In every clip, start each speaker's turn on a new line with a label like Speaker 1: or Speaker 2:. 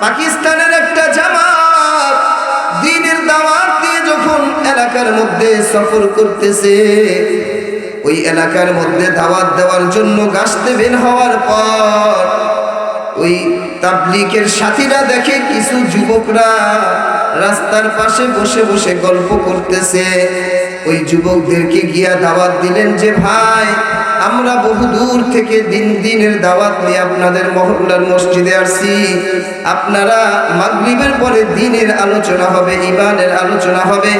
Speaker 1: পাকিস্তানের একটা জামাত দিনের দাওয়াত দিয়ে যখন এলাকার মধ্যে সফর করতেছে, ওই এলাকার মধ্যে দাওয়াত দেওয়ার জন্য গাছতে বের হওয়ার পর ওই তাবলিকের সাথীরা দেখে কিছু যুবকরা রাস্তার পাশে বসে বসে গল্প করতেছে। ওই যুবকদেরকে গিয়া দাওয়াত দিলেন যে, ভাই আমরা বহু দূর থেকে দিন দিনের দাওয়াত নিয়ে আপনাদের মহল্লার মসজিদে আসছি। আপনারা মাগরিবের পরে দিনের আলোচনা হবে ইমানের আলোচনা হবে,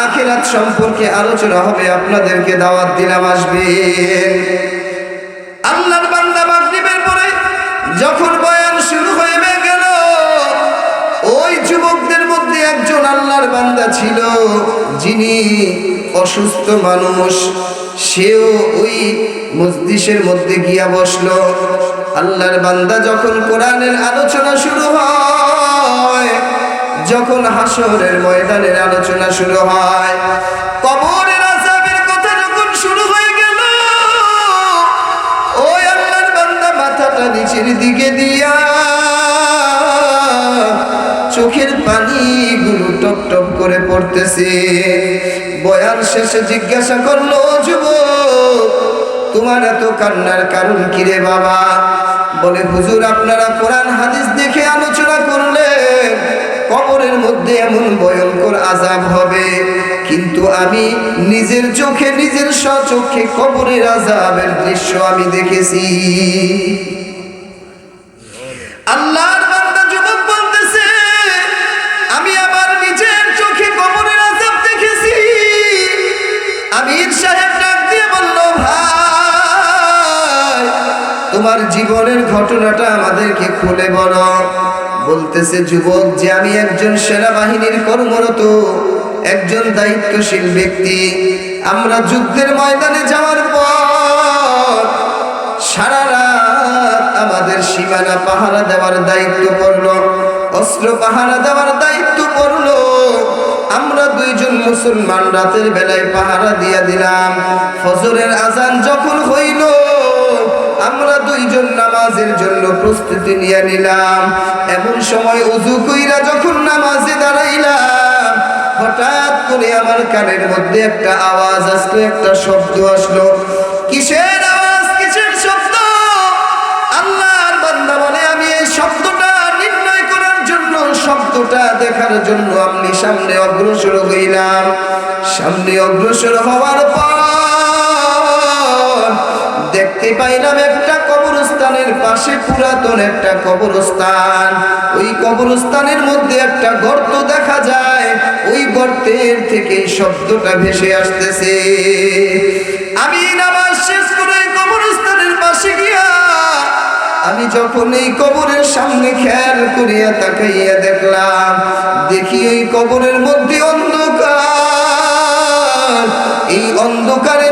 Speaker 1: আখেরাত সম্পর্কে আলোচনা হবে, আপনাদেরকে দাওয়াত দিলাম, আসবেন। আল্লাহর বান্দা মাগরিবের পরে যখন বয়ান শুরু হয়ে গেল, ওই যুবকদের মধ্যে একজন আল্লাহর বান্দা ছিল, যিনি অসুস্থ মানুষ। সেও ওই মসজিদের মধ্যে গিয়া বসল। আল্লাহর বান্দা যখন কোরআনের আলোচনা শুরু হয়, যখন হাসরের ময়দানের আলোচনা শুরু হয়, কবরের আযাবের কথা যখন শুরু হয়ে গেল, ওই বান্দা দিকে দিয়া চোখের পানিগুলো টপ টপ করে পড়তেছে। বয়ান শেষে জিজ্ঞাসা করল, যুবক, তোমার এত কান্নার কারণ কি রে বাবা? বলে, হুজুর, আপনারা কোরআন, হাদিস দেখে আলোচনা করলেন কবরের মধ্যে এমন ভয়ঙ্কর আজাব হবে। কিন্তু আমি নিজের চোখে, নিজের স্বচক্ষে কবরের আজাবের দৃশ্য আমি দেখেছি। আল্লাহর তোমার জীবনের ঘটনাটা আমাদেরকে খুলে বলো। বলতেছে যুবক যে আমি একজন সেনাবাহিনীর কর্মরত, একজন দায়িত্বশীল ব্যক্তি। আমরা যুদ্ধের ময়দানে যাওয়ার পর সারা রাত আমাদের সীমানা পাহারা দেওয়ার দায়িত্ব পড়ল, অস্ত্র পাহারা দেওয়ার দায়িত্ব পড়ল। আমরা দুইজন মুসলমান রাতের বেলায় পাহারা দিয়া দিলাম। ফজরের আজান যখন হইল আমরা দুইজন নামাজের জন্য প্রস্তুতি নিয়ে নিলাম। এমন সময় উজু কইরা যখন নামাজে দাঁড়াইলাম, হঠাৎ করে আমার কানের মধ্যে একটা আওয়াজ আসলো, একটা শব্দ আসলো। কিসের আওয়াজ? কিসের শব্দ? আল্লাহর বান্দা বলে, আমি এই শব্দটা নির্ণয় করার জন্য, শব্দটা দেখার জন্য আপনি সামনে অগ্রসর হইলাম। সামনে অগ্রসর হওয়ার পর দেখতে পাইলাম একটা কবরস্থানের পাশে পুরাতন একটা কবরস্থান। ওই কবরস্থানের মধ্যে একটা গর্ত দেখা যায়। ওই গর্তের থেকে শব্দটা ভেসে আসতেছে। আমি নামাজ শেষ করে কবরস্থানের পাশে গিয়া আমি যখন এই কবরের সামনে খেয়াল করিয়া তাকাইয়া দেখলাম, দেখি ওই কবরের মধ্যে অন্ধকার। এই অন্ধকারে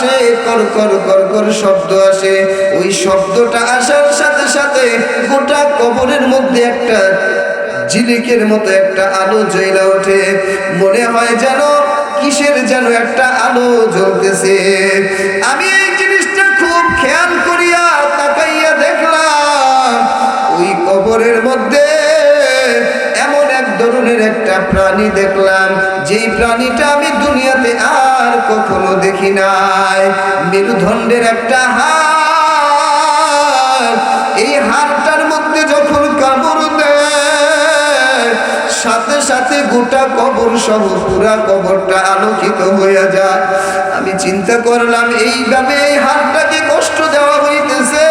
Speaker 1: আসে, কর কর কর কর শব্দ আসে। ওই শব্দটা আসার সাথে সাথে গোটা কবরের মধ্যে একটা ঝিলিকের মতো একটা আলো জ্বলা ওঠে। মনে হয় যেন কিসের যেন একটা আলো জ্বলতেছে। আমি এই জিনিসটা খুব খেয়াল করিয়া তাকাইয়া দেখলাম, ওই কবরের মধ্যে এমন এক ধরনের একটা প্রাণী দেখলাম। যেই প্রাণীটা আমি দুনিয়াতে আর কখনো দেখি নাই। মেরুদণ্ডের একটা হাড় এই হাড়টার মধ্যে যখন কামড় দেয়, সাথে সাথে গোটা কবর সহ পুরা কবরটা আলোকিত হয়ে যায়। আমি চিন্তা করলাম, এই এইভাবে এই হাড়টাকে কষ্ট দেওয়া হইতেছে।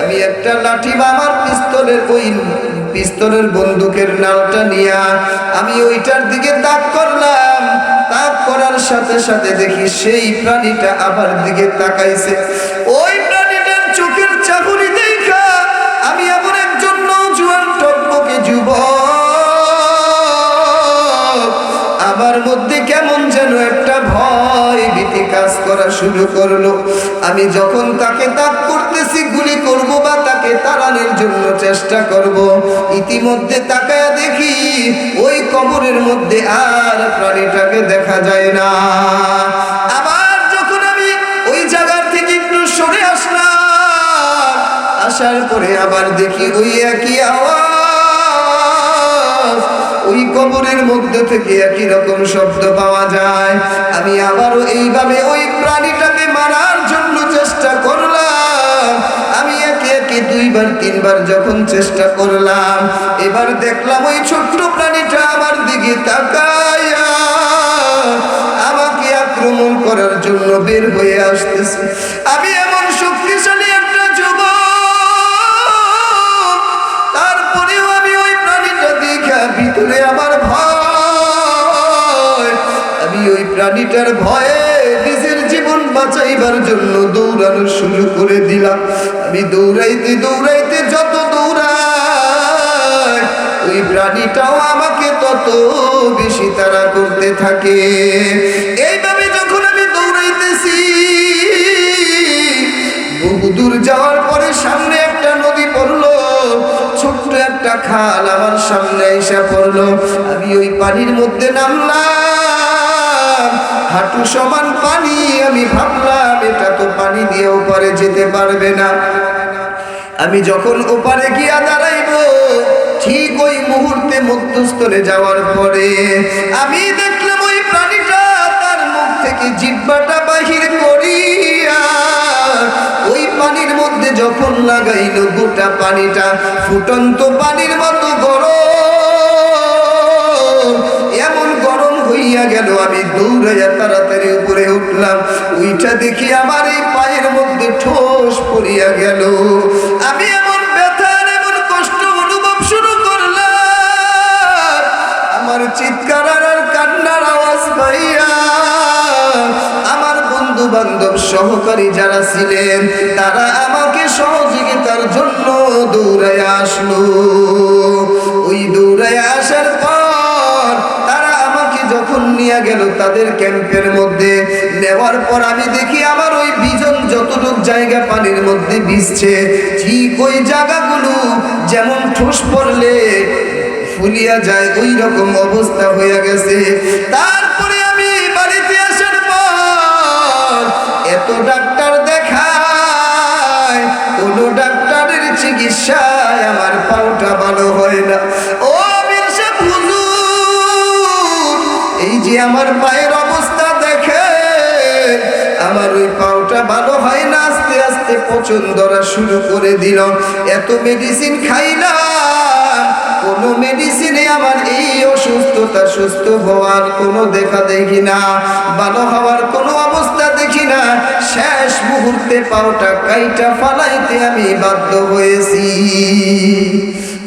Speaker 1: আমি একটা লাঠি বা আমার পিস্তলের ওই পিস্তলের বন্দুকের নালটা নিয়া আমি ওইটার দিকে তাক করলাম। করার সাথে সাথে দেখি সেই প্রাণীটা আবার দিকে তাকাইছে। ওই প্রাণীটার চোখের চাকুরি দেখা আমি এমন একজন নজুয়ান টকবকে যুব আমার মধ্যে কেমন যেন একটা কাজ করা শুরু করল। আমি যখন তাকে তাক করতেছি, গুলি করব বা তাকে তাড়ানোর জন্য চেষ্টা করব, ইতিমধ্যে তাকায়া দেখি ওই কবরের মধ্যে আর প্রাণীটাকে দেখা যায় না। আবার যখন আমি ওই জায়গার থেকে একটু সরে আসলাম, আসার পরে আবার দেখি ওই একই আওয়াজ। ওই কবরের মধ্যে থেকে একই রকম শব্দ পাওয়া যায়। আমি আবারও এইভাবে ওই প্রাণীটাকে মারার জন্য চেষ্টা করলাম। আমি একে একে দুইবার, তিনবার যখন চেষ্টা করলাম, এবার দেখলাম ওই ছোট্ট প্রাণীটা আমার দিকে তাকায়া আমাকে আক্রমণ করার জন্য বের হয়ে আসতেছে। আমি এমন শক্তিশালী একটা যুব তারপরেও আমি ওই প্রাণীটা দেখা ভিতরে আমার প্রাণীটার ভয়ে নিজের জীবন বাঁচাইবার জন্য দৌড়ানো শুরু করে দিলাম। আমি দৌড়াইতে দৌড়াইতে যত দৌড়াই ওই প্রাণীটাও আমাকে তত বেশি তারা করতে থাকে। এইভাবে যখন আমি দৌড়াইতেছি বহুদূর যাওয়ার পরে সামনে একটা নদী পড়ল, ছোট্ট একটা খাল আমার সামনে এসে পড়ল। আমি ওই পানির মধ্যে নামলাম। হাঁটু সমান পানি, আমি ভাবলাম, এটা তো পানি দিয়ে ওপারে যেতে পারবে না। আমি যখন ওপারে গিয়া দাঁড়াইব, ঠিক ওই মুহূর্তে মধ্যস্থলে যাওয়ার পরে আমি দেখলাম ওই প্রাণীটা তার মুখ থেকে জিব্বাটা বাহির করিয়া ওই পানির মধ্যে যখন লাগাইল, গোটা পানিটা ফুটন্ত পানির মতো আমি দৌড়াইয়া তাড়াতাড়ি উপরে উঠলাম। ওইটা দেখি আমার এই পায়ের মধ্যে ঠোস পড়িয়া গেল। আমি এমন ব্যথার, এমন কষ্ট অনুভব শুরু করলাম। আমার চিৎকার আর কান্নার আওয়াজ আমার বন্ধু সহকারী যারা ছিলেন, তারা আমাকে সহযোগিতার জন্য দৌড়ায় আসলো। ওই দৌড়ায় আসার নিয়ে গেল তাদের ক্যাম্পের মধ্যে। নেওয়ার পর আমি দেখি আমার ওই বিজন যতটুক জায়গা পানির মধ্যে ভিজছে, ঠিক ওই জায়গাগুলো যেমন ঠোস পড়লে ফুলিয়া যায় ওই রকম অবস্থা হয়ে গেছে। তারপরে আমি বাড়িতে আসার পর এত ডাক্তার দেখায়, কোনো ডাক্তারের চিকিৎসায় আমার পাউটা ভালো হয় না। ও যে আমার পায়ের অবস্থা দেখে। আমার ওই পাউটা ভালো হয় না, আস্তে আস্তে পচন ধরা শুরু করে দিল। এত মেডিসিন খাইলাম, কোনো মেডিসিনে আমার এই অসুস্থতা সুস্থ হওয়ার কোনো দেখা দেখি না, ভালো হওয়ার কোনো অবস্থা দেখি না। শেষ মুহূর্তে পাওটা কাইটা ফালাইতে আমি বাধ্য হয়েছি।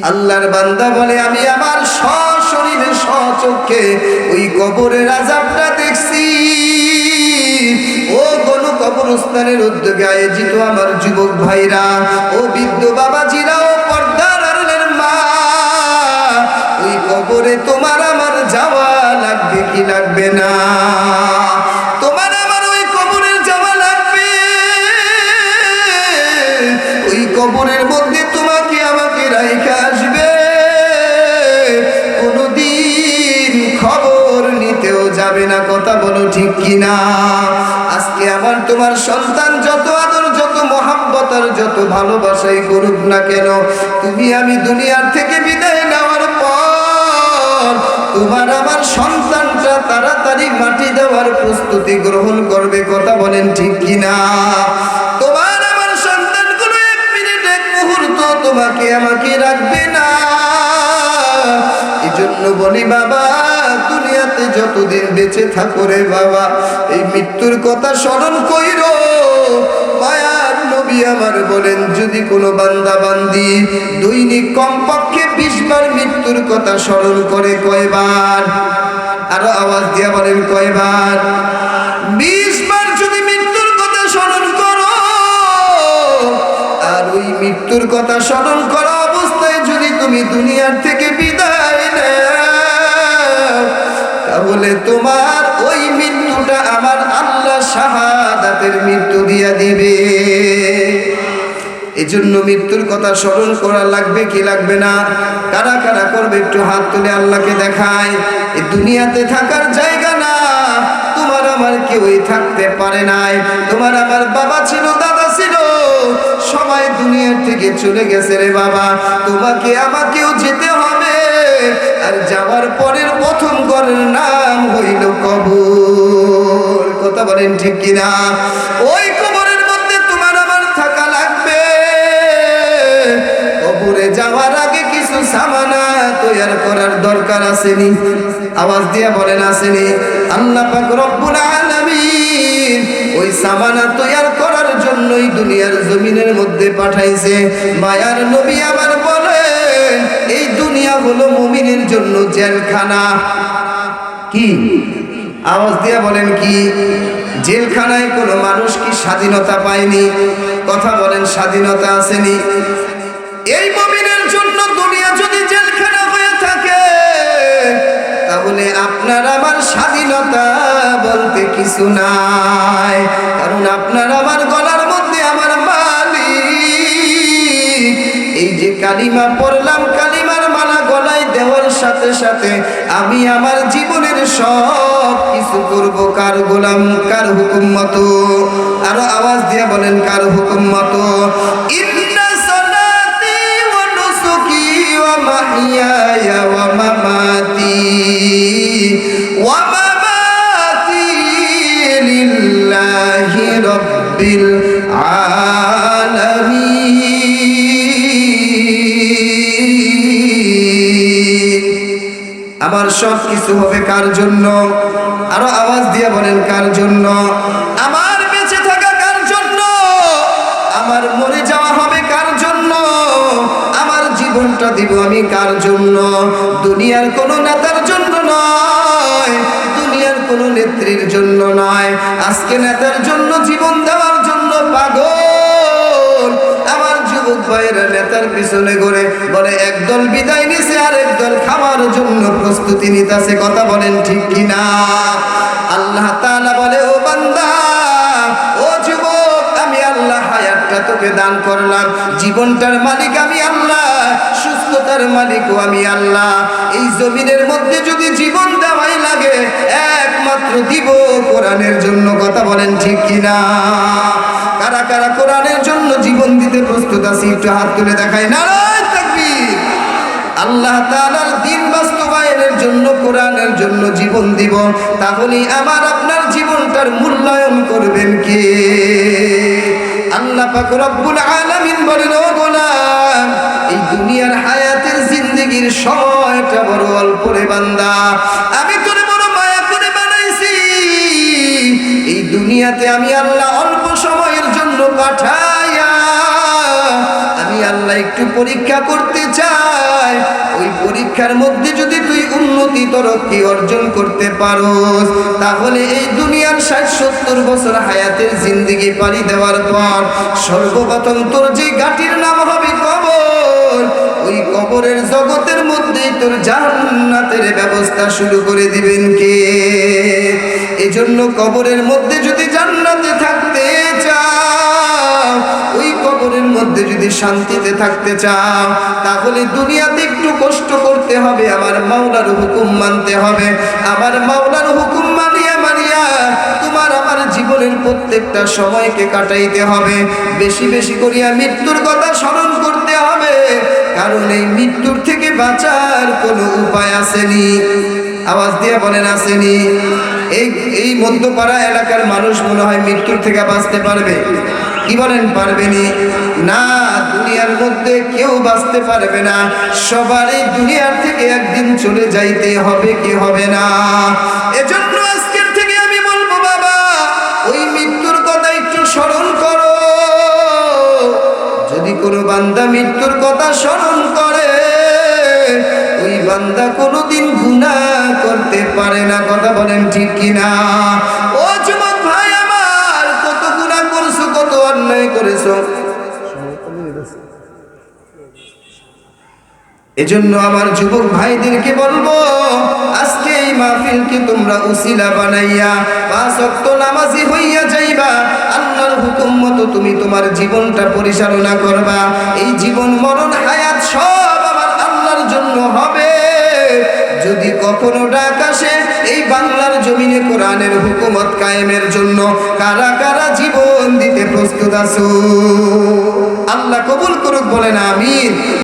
Speaker 1: আল্লাহর বান্দা বলে, আমি আমার সশরীরে সচক্ষে ওই কবরের আজাবটা দেখছি। ও কোন কবরস্থানের উদ্যোগে আয়োজিত আমার যুবক ভাইরা, ও বৃদ্ধ বাবাজিরা ও পর্দার মা। ওই কবরে তোমার আমার যাওয়া লাগবে কি লাগবে না? তোমার সন্তান যত আদর, যত মহাব্বত আর যত ভালোবাসাই করুক না কেন, তুমি আমি দুনিয়ার থেকে বিদায় নেওয়ার পর তোমার আমার সন্তানটা তাড়াতাড়ি মাটি দেওয়ার প্রস্তুতি গ্রহণ করবে, কথা বলেন ঠিক কিনা? তোমার আমার সন্তানগুলো এক মিনিট, এক মুহূর্ত তোমাকে আমাকে রাখবে না। এজন্য বলি, বাবা দুনিয়াতে যতদিন বেঁচে থাকো রে বাবা, এই মৃত্যুর কথা স্মরণ কইর। মায়ার নবী আমার বলেন, যদি কোনো বান্দা বান্দি দৈনিক কমপক্ষে বিশ বার মৃত্যুর কথা স্মরণ করে কয়বার? আরও আওয়াজ দিয়া বলেন, কয়বার? বিশ বার যদি মৃত্যুর কথা স্মরণ করো, আর ওই মৃত্যুর কথা স্মরণ করা অবস্থায় যদি তুমি দুনিয়ার থেকে বিদায় তাহলে তোমার ওই মৃত্যুটা আমার আল্লাহ শাহাদাতের মৃত্যু দিয়া দিবে। এজন্য মৃত্যুর কথা স্মরণ করা লাগবে কি লাগবে না? কারা কারা করবে একটু হাত তুলে আল্লাহকে দেখায়। এই দুনিয়াতে থাকার জায়গা না। তোমার আমার কেউই থাকতে পারে নাই। তোমার আমার বাবা ছিল, দাদা ছিল। সবাই দুনিয়ার থেকে চলে গেছে রে বাবা। তোমাকে আমাকেও যেতে হবে। আর যাওয়ার পরের প্রথম ঘরের নাম হইল কবর। কথা বলেন ঠিক কিনা? ওই কবরের মধ্যে তোমার আমার থাকা লাগবে। কবরে যাওয়ার আগে কিছু সামানা তৈয়ার করার দরকার আসেনি। আওয়াজ দিয়ে বলেন, আসেনি। আল্লাহ পাক রব্বুল আলামিন ওই সামানা তৈয়ার করার জন্যই দুনিয়ার জমিনের মধ্যে পাঠাইছে। মায়ার নবী বলেন এই দুনিয়া হলো মুমিনের জন্য জেলখানা। কি? আওয়াজ দিয়ে বলেন কি? জেলখানায় কোনো মানুষ কি স্বাধীনতা পায়নি? কথা বলেন, স্বাধীনতা আসেনি। এই মমিনের জন্য দুনিয়া যদি জেলখানা হয়ে থাকে, তাহলে আপনার আমার স্বাধীনতা বলতে কিছু নাই। কারণ আপনার আমার গলার মধ্যে আমার মালিক। এই যে কালিমা পড়লাম সাথে সাথে আমি আমার জীবনের সব কিছু করব। কার গোলাম, কার হুকুম মতো? আরও আওয়াজ দিয়ে বলেন, কার হুকুম মতো? সব কিছু হবে কার জন্য? আরও আওয়াজ দিয়ে বলেন, কার জন্য? আমার বেঁচে থাকা কার জন্য? আমার মরে যাওয়া হবে কার জন্য? আমার জীবনটা দিব আমি কার জন্য? দুনিয়ার কোন নেতার জন্য নয়, দুনিয়ার কোন নেত্রীর জন্য নয়। আজকে নেতার জন্য জীবন দেওয়ার জন্য পাগল নেতার পিছনে বলে, একদল বিদায় নিছে আর একদল খাওয়ার জন্য প্রস্তুতি নিতেছে। কথা বলেন ঠিক কিনা? আল্লাহ তাআলা বলে, ও বান্দা, ও যুবক, আমি আল্লাহ তোকে দান করলাম। জীবনটার মালিক আমি আল্লাহ, সুস্থতার মালিকও আমি আল্লাহ। এই জমিনের মধ্যে যদি জীবন দেওয়াই লাগে, একমাত্র দিব কোরআনের জন্য। কথা বলেন ঠিক কিনা? কারা কারা কোরআনের জন্য জীবন দিতে প্রস্তুত আছি, একটু হাত তুলে দেখায় নারায় আল্লাহ তাআলার দিন বাস্তবায়নের জন্য, কোরআনের জন্য জীবন দিব, তাহলেই আমার আপনার জীবনটার মূল্যায়ন করবেন কে? আল্লাহ পাক রব্বুল আলামিন বলেন, ও গোলাম, এই দুনিয়ার হায়াতের জিন্দেগির সময়টা বড় অল্প রে বান্দা। আমি তোরে বড় মায়া করে বানাইছি। এই দুনিয়াতে আমি আল্লাহ পাঠাইয়া আমি আল্লাহ একটু পরীক্ষা করতে চাই। ওই পরীক্ষার মধ্যে যদি তুই উন্নতি তরক্কি অর্জন করতে তাহলে এই দুনিয়ার ষাট সত্তর বছর হায়াতের জিন্দিগি পাড়ি দেওয়ার পর সর্বপ্রথম তোর যে গাটির নাম হবে কবর, ওই কবরের জগতের মধ্যে তোর জান্নাতের ব্যবস্থা শুরু করে দিবেন কে? এজন্য কবরের মধ্যে যদি মধ্যে যদি শান্তিতে থাকতে চাও, তাহলে দুনিয়াতে একটু কষ্ট করতে হবে, আমার মাওলার হুকুম মানতে হবে। আমার মাওলার হুকুম মানিয়া মানিয়া তোমার আমার জীবনের প্রত্যেকটা সময়কে কাটাইতে হবে। বেশি বেশি করিয়া মৃত্যুর কথা স্মরণ করতে হবে, কারণ এই মৃত্যুর থেকে বাঁচার কোনো উপায় আসেনি। আওয়াজ দিয়ে বলেন, আসেনি। এই এই মধ্যপাড়া এলাকার মানুষ মনে হয় মৃত্যুর থেকে বাঁচতে পারবে। কি বলেন পারবেনি। না, দুনিয়ার মধ্যে কেউ বাঁচতে পারবে না। সবারই দুনিয়ার থেকে একদিন চলে যাইতে হবে, কি হবে না? এজন্য আজকের থেকে আমি বলব, বাবা, ওই মৃত্যুর কথা একটু স্মরণ করো। যদি কোনো বান্দা মৃত্যুর কথা স্মরণ করে, ওই বান্দা কোনোদিন গুনাহ করতে পারে না। কথা বলেন ঠিক কিনা? এজন্য আমার যুবক ভাইদেরকে বলব আজকে এই মাহফিলকে তোমরা উসিলা বানাইয়া পাঁচ ওয়াক্ত নামাজি হইয়া যাইবা? আল্লাহর হুকুম মতো তুমি তোমার জীবনটা পরিচালনা করবা। এই জীবন, মরণ, হায়াত সব আমার আল্লাহর জন্য হবে। যদি কখনো ডাক আসে এই বাংলার জমিনে কোরআনের হুকুমত কায়েমের জন্য কারা কারা জীবন দিতে প্রস্তুত আছো? আল্লাহ কবুল করুক, বলেন আমিন।